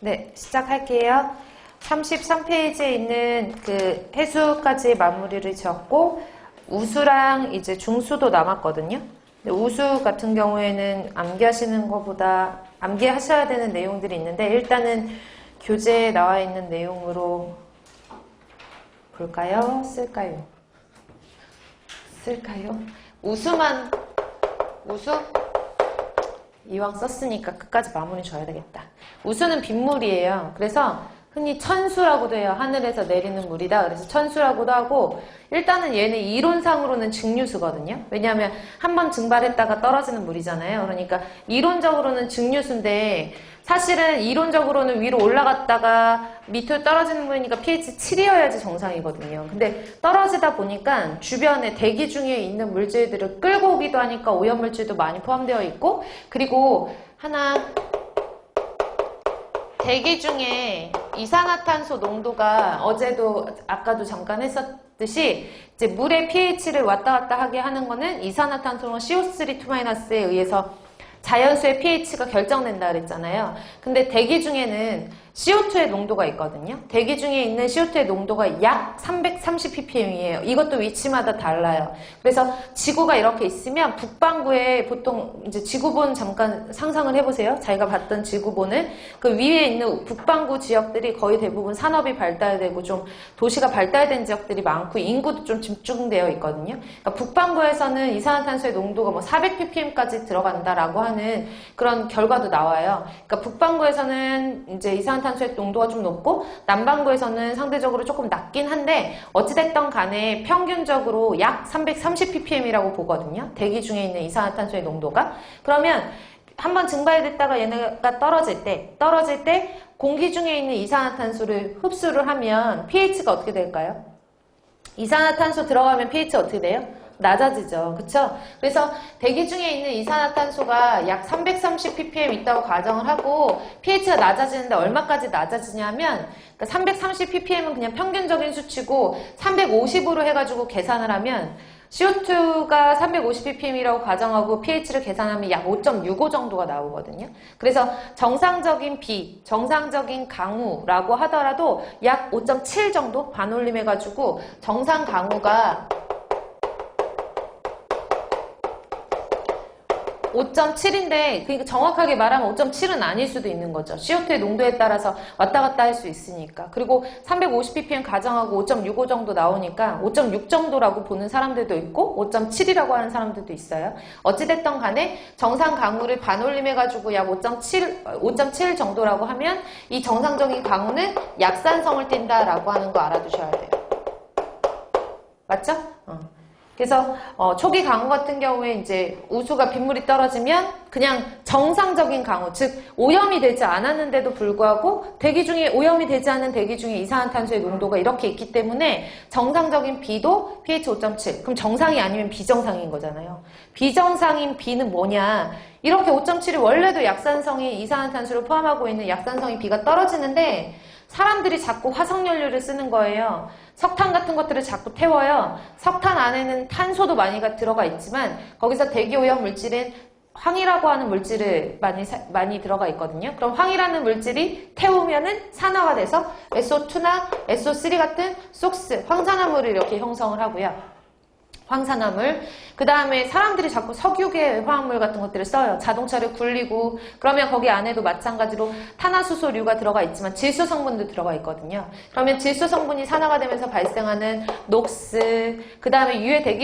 네, 시작할게요. 33페이지에 있는 그 해수까지 마무리를 지었고, 우수랑 이제 중수도 남았거든요. 우수 같은 경우에는 암기하시는 것보다 암기하셔야 되는 내용들이 있는데, 일단은 교재에 나와 있는 내용으로 볼까요? 쓸까요? 쓸까요? 우수만, 우수? 이왕 썼으니까 끝까지 마무리 줘야 되겠다. 우수는 빗물이에요. 그래서 흔히 천수라고도 해요. 하늘에서 내리는 물이다. 그래서 천수라고도 하고 일단은 얘는 이론상으로는 증류수거든요. 왜냐하면 한 번 증발했다가 떨어지는 물이잖아요. 그러니까 이론적으로는 증류수인데 사실은 이론적으로는 위로 올라갔다가 밑으로 떨어지는 물이니까 pH 7이어야지 정상이거든요. 근데 떨어지다 보니까 주변에 대기 중에 있는 물질들을 끌고 오기도 하니까 오염물질도 많이 포함되어 있고 그리고 하나 대기 중에 이산화탄소 농도가 어제도 아까도 잠깐 했었듯이 이제 물의 pH를 왔다 갔다 하게 하는 거는 이산화탄소는 CO3-2-에 의해서 자연수의 pH가 결정된다 그랬잖아요. 근데 대기 중에는 CO2의 농도가 있거든요. 대기 중에 있는 CO2의 농도가 약 330ppm이에요. 이것도 위치마다 달라요. 그래서 지구가 이렇게 있으면 북반구에 보통 이제 지구본 잠깐 상상을 해보세요. 자기가 봤던 지구본은 그 위에 있는 북반구 지역들이 거의 대부분 산업이 발달되고 좀 도시가 발달된 지역들이 많고 인구도 좀 집중되어 있거든요. 그러니까 북반구에서는 이산화탄소의 농도가 뭐 400ppm까지 들어간다라고 하는 그런 결과도 나와요. 그러니까 북반구에서는 이제 이산화탄소 의 농도가 좀 높고 남반구에서는 상대적으로 조금 낮긴 한데 어찌됐던 간에 평균적으로 약 330ppm이라고 보거든요. 대기 중에 있는 이산화탄소의 농도가. 그러면 한번 증발됐다가 얘네가 떨어질 때, 떨어질 때 공기 중에 있는 이산화탄소를 흡수를 하면 pH가 어떻게 될까요? 이산화탄소 들어가면 pH 어떻게 돼요? 낮아지죠. 그쵸? 그래서 대기 중에 있는 이산화탄소가 약 330ppm 있다고 가정을 하고 pH가 낮아지는데 얼마까지 낮아지냐면 그러니까 330ppm은 그냥 평균적인 수치고 350으로 해가지고 계산을 하면 CO2가 350ppm이라고 가정하고 pH를 계산하면 약 5.65 정도가 나오거든요. 그래서 정상적인 비, 정상적인 강우라고 하더라도 약 5.7 정도 반올림해가지고 정상 강우가 5.7인데 그러니까 정확하게 말하면 5.7은 아닐 수도 있는 거죠. CO2의 농도에 따라서 왔다 갔다 할 수 있으니까. 그리고 350ppm 가정하고 5.65 정도 나오니까 5.6 정도라고 보는 사람들도 있고 5.7이라고 하는 사람들도 있어요. 어찌됐던 간에 정상 강우를 반올림해가지고 약 5.7, 5.7 정도라고 하면 이 정상적인 강우는 약산성을 띈다라고 하는 거 알아두셔야 돼요. 맞죠? 어. 그래서 어, 초기 강우 같은 경우에 이제 우수가 빗물이 떨어지면 그냥 정상적인 강우, 즉 오염이 되지 않았는데도 불구하고 대기 중에 오염이 되지 않은 대기 중에 이산화탄소의 농도가 이렇게 있기 때문에 정상적인 비도 pH 5.7. 그럼 정상이 아니면 비정상인 거잖아요. 비정상인 비는 뭐냐? 이렇게 5.7이 원래도 약산성이 이산화탄소를 포함하고 있는 약산성이 비가 떨어지는데 사람들이 자꾸 화석연료를 쓰는 거예요. 석탄 같은 것들을 자꾸 태워요. 석탄 안에는 탄소도 많이 들어가 있지만 거기서 대기오염 물질은 황이라고 하는 물질을 많이 많이 들어가 있거든요. 그럼 황이라는 물질이 태우면은 산화가 돼서 SO2나 SO3 같은 속스 황산화물을 이렇게 형성을 하고요. 황산화물. 그 다음에 사람들이 자꾸 석유계 화학물 같은 것들을 써요. 자동차를 굴리고 그러면 거기 안에도 마찬가지로 탄화수소류가 들어가 있지만 질소 성분도 들어가 있거든요. 그러면 질소 성분이 산화가 되면서 발생하는 녹스, 그 다음에 유해 대기